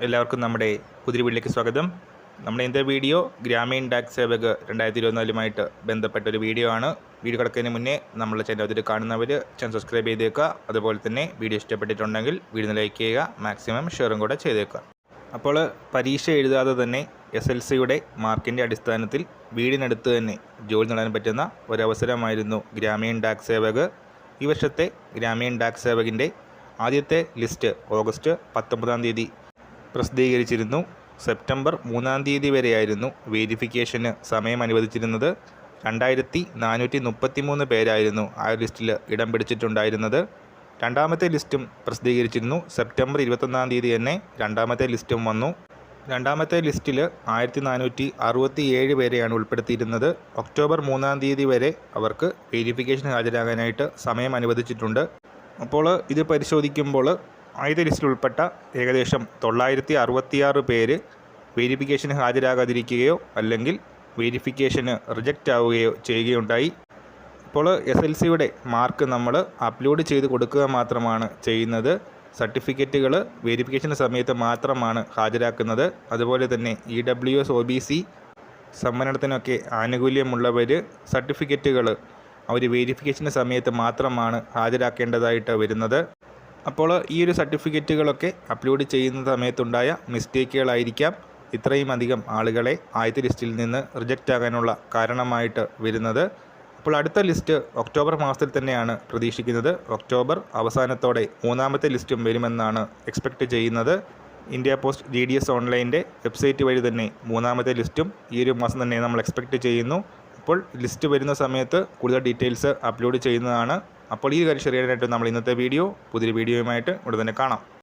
എല്ലാവർക്കും നമ്മുടെ പുതിയ വീട്ടിലേക്ക് സ്വാഗതം. നമ്മുടെ ഇന്നത്തെ വീഡിയോ ഗ്രാമീൺ ഡാക് സേവക് രണ്ടായിരത്തി ഇരുപത്തിനാലുമായിട്ട് ബന്ധപ്പെട്ട ഒരു വീഡിയോ ആണ്. വീഡിയോ കിടക്കുന്നതിന് മുന്നേ നമ്മളെ ചാനൽ അതിൽ കാണുന്നവർ ചാനൽ സബ്സ്ക്രൈബ് ചെയ്തേക്കുക. അതുപോലെ തന്നെ വീഡിയോ ഇഷ്ടപ്പെട്ടിട്ടുണ്ടെങ്കിൽ വീഡിയോ ലൈക്ക് ചെയ്യുക മാക്സിമം ഷെയറും കൂടെ ചെയ്തേക്കുക. അപ്പോൾ പരീക്ഷ എഴുതാതെ തന്നെ എസ് എൽ സിയുടെ മാർക്കിന്റെ അടിസ്ഥാനത്തിൽ വീടിനടുത്ത് തന്നെ ജോലി നേടാൻ പറ്റുന്ന ഒരവസരമായിരുന്നു ഗ്രാമീൺ ഡാക് സേവക്. ഈ വർഷത്തെ ഗ്രാമീൺ ഡാക് സേവകിന്റെ ആദ്യത്തെ ലിസ്റ്റ് ഓഗസ്റ്റ് പത്തൊമ്പതാം തീയതി പ്രസിദ്ധീകരിച്ചിരുന്നു. സെപ്റ്റംബർ മൂന്നാം തീയതി വരെയായിരുന്നു വേരിഫിക്കേഷന് സമയം അനുവദിച്ചിരുന്നത് രണ്ടായിരത്തി നാനൂറ്റി മുപ്പത്തി മൂന്ന് പേരായിരുന്നു ആ ലിസ്റ്റിൽ ഇടം പിടിച്ചിട്ടുണ്ടായിരുന്നത്. രണ്ടാമത്തെ ലിസ്റ്റും പ്രസിദ്ധീകരിച്ചിരുന്നു. സെപ്റ്റംബർ ഇരുപത്തൊന്നാം തീയതി തന്നെ രണ്ടാമത്തെ ലിസ്റ്റും വന്നു. രണ്ടാമത്തെ ലിസ്റ്റിൽ ആയിരത്തി നാനൂറ്റി അറുപത്തി ഏഴ് പേരെയാണ് ഉൾപ്പെടുത്തിയിരുന്നത്. ഒക്ടോബർ മൂന്നാം തീയതി വരെ അവർക്ക് വേരിഫിക്കേഷൻ ഹാജരാകാനായിട്ട് സമയം അനുവദിച്ചിട്ടുണ്ട്. അപ്പോൾ ഇത് പരിശോധിക്കുമ്പോൾ ആദ്യത്തെ ലിസ്റ്റിൽ ഉൾപ്പെട്ട ഏകദേശം തൊള്ളായിരത്തി അറുപത്തിയാറ് പേര് വേരിഫിക്കേഷന് ഹാജരാകാതിരിക്കുകയോ അല്ലെങ്കിൽ വേരിഫിക്കേഷന് റിജക്റ്റ് ആവുകയോ ചെയ്യുകയുണ്ടായി. ഇപ്പോൾ എസ് എൽ സിയുടെ മാർക്ക് നമ്മൾ അപ്ലോഡ് ചെയ്ത് കൊടുക്കുക മാത്രമാണ് ചെയ്യുന്നത്. സർട്ടിഫിക്കറ്റുകൾ വേരിഫിക്കേഷൻ സമയത്ത് മാത്രമാണ് ഹാജരാക്കുന്നത്. അതുപോലെ തന്നെ E W S O B C സംവരണത്തിനൊക്കെ ആനുകൂല്യമുള്ളവർ സർട്ടിഫിക്കറ്റുകൾ അവർ വെരിഫിക്കേഷന്റെ സമയത്ത് മാത്രമാണ് ഹാജരാക്കേണ്ടതായിട്ട് വരുന്നത്. അപ്പോൾ ഈ ഒരു സർട്ടിഫിക്കറ്റുകളൊക്കെ അപ്ലോഡ് ചെയ്യുന്ന സമയത്തുണ്ടായ മിസ്റ്റേക്കുകളായിരിക്കാം ഇത്രയും അധികം ആളുകളെ ആദ്യത്തെ ലിസ്റ്റിൽ നിന്ന് റിജക്റ്റ് ആകാനുള്ള കാരണമായിട്ട് വരുന്നത്. അപ്പോൾ അടുത്ത ലിസ്റ്റ് ഒക്ടോബർ മാസത്തിൽ തന്നെയാണ് പ്രതീക്ഷിക്കുന്നത്. ഒക്ടോബർ അവസാനത്തോടെ മൂന്നാമത്തെ ലിസ്റ്റും വരുമെന്നാണ് എക്സ്പെക്റ്റ് ചെയ്യുന്നത്. India Post G D S ഓൺലൈന്റെ website വഴി തന്നെ മൂന്നാമത്തെ ലിസ്റ്റും ഈ ഒരു മാസം തന്നെ നമ്മൾ എക്സ്പെക്റ്റ് ചെയ്യുന്നു. അപ്പോൾ ലിസ്റ്റ് വരുന്ന സമയത്ത് കൂടുതൽ ഡീറ്റെയിൽസ് അപ്ലോഡ് ചെയ്യുന്നതാണ് അപ്പോൾ ഈ കാര്യം ശരിയായിട്ട് നമ്മൾ ഇന്നത്തെ വീഡിയോ പുതിയൊരു വീഡിയോയുമായിട്ട് ഇവിടെ തന്നെ കാണാം.